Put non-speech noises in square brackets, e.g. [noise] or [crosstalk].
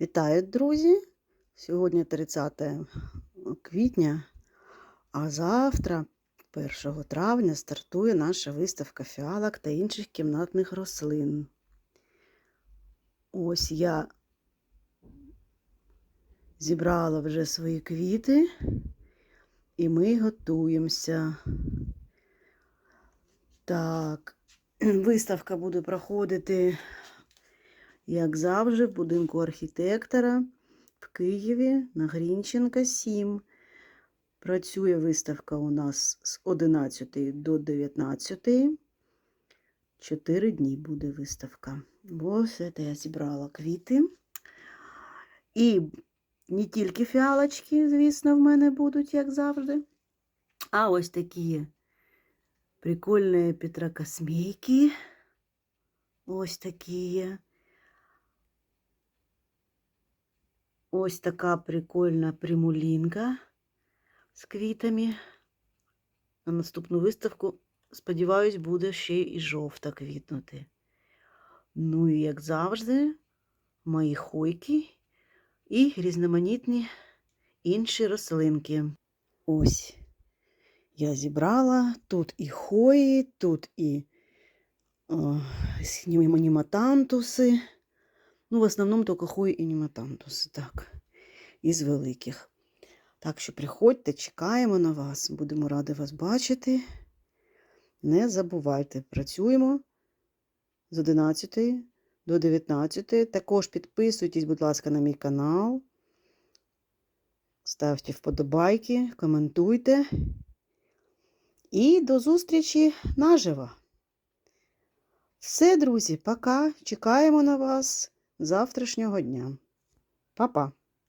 Вітаю, друзі! Сьогодні 30 квітня, а завтра, 1 травня, стартує наша виставка фіалок та інших кімнатних рослин. Ось я зібрала вже свої квіти, і ми готуємося. Так, [clears throat] виставка буде проходити як завжди, в будинку архітектора в Києві на Грінченка 7. Працює виставка у нас з 11 до 19. Чотири дні буде виставка. Ось це я зібрала квіти. І не тільки фіалочки, звісно, в мене будуть, як завжди. А ось такі прикольні петрокосмейки. Ось такі. Ось така прикольна примулінка з квітами. На наступну виставку, сподіваюсь, буде ще і жовта квітнути. Ну і, як завжди, мої хойки і різноманітні інші рослинки. Ось я зібрала тут і хої, тут і о, нематантуси. Ну, в основному тільки хої і нематантуси, так, із великих. Так що приходьте, чекаємо на вас, будемо раді вас бачити. Не забувайте, працюємо з 11 до 19. Також підписуйтесь, будь ласка, на мій канал. Ставте вподобайки, коментуйте. І до зустрічі наживо. Все, друзі, пока. Чекаємо на вас завтрашнього дня. Па-па!